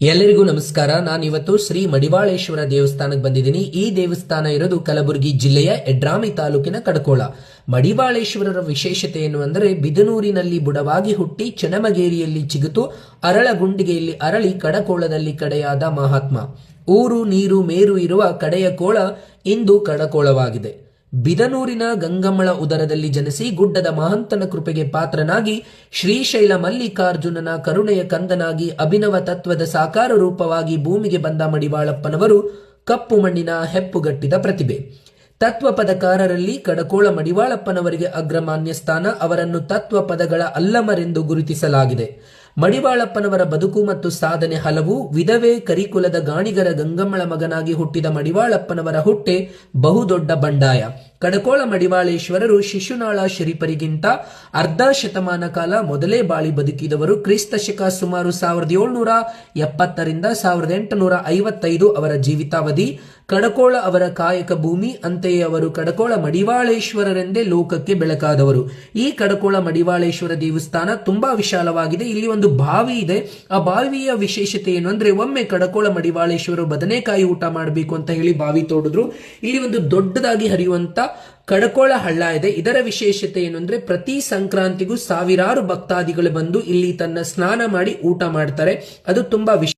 ಎಲ್ಲರಿಗೂ ನಮಸ್ಕಾರ. ನಾನು ಇವತ್ತು ಶ್ರೀ ಮಡಿವಾಳೇಶ್ವರ ದೇವಸ್ಥಾನಕ್ಕೆ ಬಂದಿದ್ದೀನಿ. ಈ ದೇವಸ್ಥಾನ ಇರೋದು ಕಲಬುರಗಿ ಜಿಲ್ಲೆಯ ಎಡ್ರಾಮಿ ತಾಲೂಕಿನ ಕಡಕೋಳ. ಮಡಿವಾಳೇಶ್ವರರ ವಿಶೇಷತೆ ಏನು ಅಂದರೆ ಬಿದನೂರಿನಲ್ಲಿ ಬುಡವಾಗಿ ಹುಟ್ಟಿ ಚನಮಗೇರಿಯಲ್ಲಿ ಚಿಗುತು, ಅರಳಗುಂಡಿಗೆಯಲ್ಲಿ ಅರಳಿ ಕಡಕೋಳದಲ್ಲಿ ಕಡೆಯಾದ ಮಹಾತ್ಮ. ಊರು, ನೀರು, ಮೇರು ಇರುವ ಕಡೆಯ ಕೋಳ ಇಂದು ಕಡಕೋಳವಾಗಿದೆ. ಬಿದನೂರಿನ ಗಂಗಮ್ಮಳ ಉದರದಲ್ಲಿ ಜನಿಸಿ ಗುಡ್ಡದ ಮಹಂತನ ಕೃಪೆಗೆ ಪಾತ್ರನಾಗಿ ಶ್ರೀಶೈಲ ಮಲ್ಲಿಕಾರ್ಜುನನ ಕರುಣೆಯ ಕಂದನಾಗಿ ಅಭಿನವ ತತ್ವದ ಸಾಕಾರ ರೂಪವಾಗಿ ಭೂಮಿಗೆ ಬಂದ ಮಡಿವಾಳಪ್ಪನವರು ಕಪ್ಪು ಮಣ್ಣಿನ ಹೆಪ್ಪುಗಟ್ಟಿದ ಪ್ರತಿಭೆ. ತತ್ವ ಪದಕಾರರಲ್ಲಿ ಕಡಕೋಳ ಮಡಿವಾಳಪ್ಪನವರಿಗೆ ಅಗ್ರಮಾನ್ಯ ಸ್ಥಾನ ಅವರನ್ನು ತತ್ವ ಪದಗಳ ಅಲ್ಲಮರೆಂದು ಗುರುತಿಸಲಾಗಿದೆ. ಮಡಿವಾಳಪ್ಪನವರ ಬದುಕು ಮತ್ತು ಸಾಧನೆ ಹಲವು ವಿಧವೆ ಕರಿಕುಲದ ಗಾಣಿಗರ ಗಂಗಮ್ಮಳ ಮಗನಾಗಿ ಹುಟ್ಟಿದ ಮಡಿವಾಳಪ್ಪನವರ ಹುಟ್ಟೆ ಬಹುದೊಡ್ಡ ಬಂಡಾಯ. ಕಡಕೋಳ ಮಡಿವಾಳೇಶ್ವರರು ಶಿಶುನಾಳ ಶರೀಫರಿಗಿಂತ ಅರ್ಧ ಶತಮಾನ ಕಾಲ ಮೊದಲೇ ಬಾಳಿ ಬದುಕಿದವರು ಕ್ರಿಸ್ತ ಶಕ ಸುಮಾರು ಸಾವಿರದ ಏಳ್ನೂರ ಎಪ್ಪತ್ತರಿಂದ ಸಾವಿರದ ಎಂಟುನೂರ ಐವತ್ತೈದು ಅವರ ಜೀವಿತಾವಧಿ. ಕಡಕೋಳ ಅವರ ಕಾಯಕ ಭೂಮಿ, ಅಂತೆಯೇ ಅವರು ಕಡಕೋಳ ಮಡಿವಾಳೇಶ್ವರರೆಂದೇ ಲೋಕಕ್ಕೆ ಬೆಳಕಾದವರು. ಈ ಕಡಕೋಳ ಮಡಿವಾಳೇಶ್ವರ ದೇವಸ್ಥಾನ ತುಂಬಾ ವಿಶಾಲವಾಗಿದೆ. ಇಲ್ಲಿ ಒಂದು ಬಾವಿ ಇದೆ. ಆ ಬಾವಿಯ ವಿಶೇಷತೆ ಏನು ಅಂದ್ರೆ, ಒಮ್ಮೆ ಕಡಕೋಳ ಮಡಿವಾಳೇಶ್ವರ ಬದನೆಕಾಯಿ ಊಟ ಮಾಡಬೇಕು ಅಂತ ಹೇಳಿ ಬಾವಿ ತೋಡಿದ್ರು. ಇಲ್ಲಿ ಒಂದು ದೊಡ್ಡದಾಗಿ ಹರಿಯುವಂತ ಕಡಕೋಳ ಹಳ್ಳ ಇದೆ. ಇದರ ವಿಶೇಷತೆ ಏನು ಅಂದ್ರೆ, ಪ್ರತಿ ಸಂಕ್ರಾಂತಿಗೂ ಸಾವಿರಾರು ಭಕ್ತಾದಿಗಳು ಬಂದು ಇಲ್ಲಿ ತನ್ನ ಸ್ನಾನ ಮಾಡಿ ಊಟ ಮಾಡ್ತಾರೆ. ಅದು ತುಂಬಾ ವಿಶೇಷ